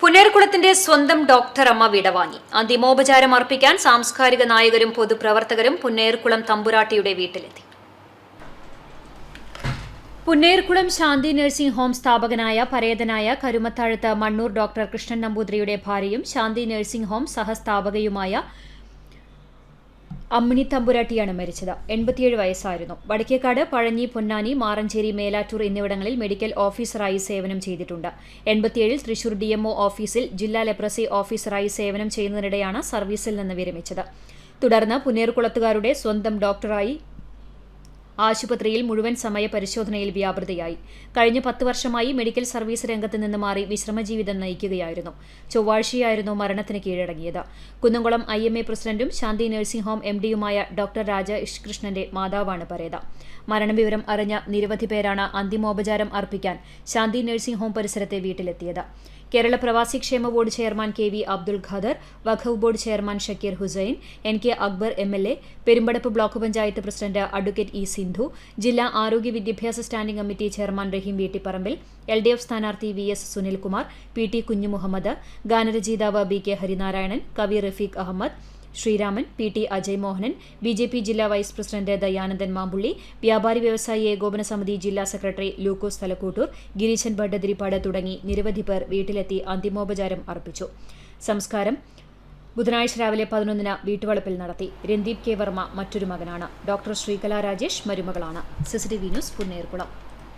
പുനേർകുളത്തിന്റെ സ്വന്തം ഡോക്ടർ അമ്മ വിടവാങ്ങി അന്തിമോപചാരം അർപ്പിക്കാൻ സാംസ്കാരിക നായകരും പൊതുപ്രവർത്തകരും പുന്നേർകുളം തമ്പുരാട്ടിയുടെ വീട്ടിലെത്തി. പുന്നേർകുളം ശാന്തി നഴ്സിംഗ് ഹോം സ്ഥാപകനായ പരേതനായ കരുമത്താഴത്ത് മണ്ണൂർ ഡോക്ടർ കൃഷ്ണൻ നമ്പൂതിരിയുടെ ഭാര്യയും ശാന്തി നഴ്സിംഗ് ഹോം സഹസ്ഥാപകയുമായ അമ്മിണി തമ്പുരാട്ടിയാണ് മരിച്ചത്. എൺപത്തിയേഴ് വയസ്സായിരുന്നു. വടക്കേക്കാട് പഴഞ്ഞി പൊന്നാനി മാറഞ്ചേരി മേലാറ്റൂർ എന്നിവിടങ്ങളിൽ മെഡിക്കൽ ഓഫീസറായി സേവനം ചെയ്തിട്ടുണ്ട്. എൺപത്തിയേഴിൽ തൃശൂർ ഡിഎംഒ ഓഫീസിൽ ജില്ലാ ലെപ്രസി ഓഫീസറായി സേവനം ചെയ്യുന്നതിനിടെയാണ് സർവീസിൽ നിന്ന് വിരമിച്ചത്. തുടർന്ന് പുന്നേർകുളത്തുകാരുടെ സ്വന്തം ഡോക്ടറായി ആശുപത്രിയിൽ മുഴുവൻ സമയ പരിശോധനയിൽ വ്യാപൃതയായി. കഴിഞ്ഞ പത്ത് വർഷമായി മെഡിക്കൽ സർവീസ് രംഗത്ത് നിന്ന് മാറി വിശ്രമജീവിതം നയിക്കുകയായിരുന്നു. ചൊവ്വാഴ്ചയായിരുന്നു മരണത്തിന് കീഴടങ്ങിയത്. കുന്നംകുളം ഐ എം എ പ്രസിഡന്റും ശാന്തി നഴ്സിംഗ് ഹോം എം ഡിയുമായ ഡോക്ടർ രാജ കൃഷ്ണന്റെ മാതാവാണ് പരേത. മരണവിവരം അറിഞ്ഞ നിരവധി പേരാണ് അന്തിമോപചാരം അർപ്പിക്കാൻ ശാന്തി നഴ്സിംഗ് ഹോം പരിസരത്തെ വീട്ടിലെത്തിയത്. Kerala Pravasi Kshema board chairman K V Abdul Khader Waqf board chairman Shakeer Hussain N K Akbar M L A Perumpadappu block panchayat president advocate E Sindhu ജില്ലാ ആരോഗ്യ വിദ്യാഭ്യാസ standing committee chairman Rahim Veettipparambil L D F സ്ഥാനാർത്ഥി V S Sunilkumar P T Kunjumuhammad ഗാനരചയിതാവ് B K Harinarayanan കവി Rafeeq Ahammed Sreeraman P T Ajay Mohanan B J P ജില്ലാ vice president Dayanandan Mampully വ്യാപാരി വ്യവസായി ഏകോപന സമിതി ജില്ലാ സെക്രട്ടറി ലൂക്കോസ് തലക്കൂട്ടൂർ ഗിരീശൻ ഭട്ടതിരിപ്പാട് തുടങ്ങി നിരവധി പേർ വീട്ടിലെത്തി അന്തിമോപചാരം അർപ്പിച്ചു. സംസ്കാരം ബുധനാഴ്ച രാവിലെ പതിനൊന്നിന് വീട്ടുവളപ്പിൽ നടത്തി. രന്ദീപ് കെ വർമ്മ മറ്റൊരു മകനാണ്. Doctor Sreekala Rajesh മരുമകളാണ്. CCTV news Punnerkulam.